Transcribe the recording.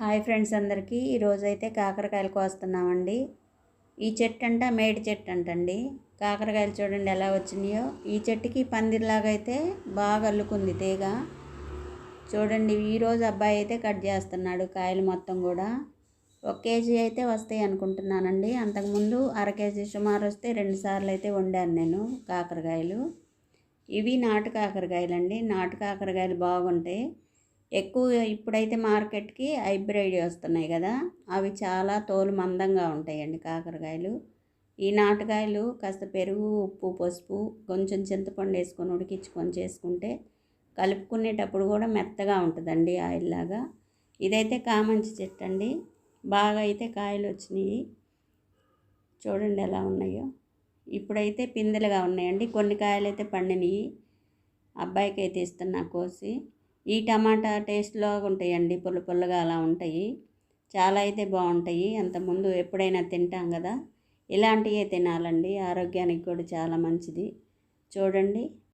Hi friends అందరికీ. ఈరోజు అయితే కాకరకాయలు కోస్తున్నామండి. ఈ చెట్టు అంట మేడి చెట్టు అంటండి కాకరకాయలు చూడండి ఎలా వచ్చినాయో. ఈ చెట్టుకి పందిరిలాగా అయితే బాగా అల్లుకుంది తీగ. చూడండి ఈరోజు అబ్బాయి అయితే కట్ చేస్తున్నాడు కాయలు మొత్తం కూడా. ఒక కేజీ అయితే వస్తాయి అనుకుంటున్నానండి. అంతకుముందు అర కేజీ సుమారు వస్తే రెండు సార్లు అయితే వండాను నేను కాకరకాయలు. ఇవి నాటు కాకరకాయలు అండి నాటు కాకరకాయలు బాగుంటాయి. ఎక్కువ ఇప్పుడైతే మార్కెట్కి హైబ్రిడ్ వస్తున్నాయి కదా అవి చాలా తోలు మందంగా ఉంటాయండి కాకరకాయలు. ఈ నాటుకాయలు కాస్త పెరుగు ఉప్పు పసుపు కొంచెం చింతపండు వేసుకొని ఉడికించుకొని చేసుకుంటే కలుపుకునేటప్పుడు కూడా మెత్తగా ఉంటుందండి ఆయిల్ లాగా. ఇదైతే కామంచి చెట్టు అండి బాగా అయితే కాయలు వచ్చినాయి. చూడండి ఎలా ఉన్నాయో. ఇప్పుడైతే పిందెలుగా ఉన్నాయండి కొన్ని కాయలు అయితే పండినాయి. అబ్బాయికి అయితే ఇస్తున్నా కోసి. ఈ టమాటా టేస్ట్లో ఉంటాయండి పుల్ల పుల్లగా అలా ఉంటాయి. చాలా అయితే బాగుంటాయి. అంతకుముందు ఎప్పుడైనా తింటాం కదా ఇలాంటివే తినాలండి. ఆరోగ్యానికి కూడా చాలా మంచిది. చూడండి.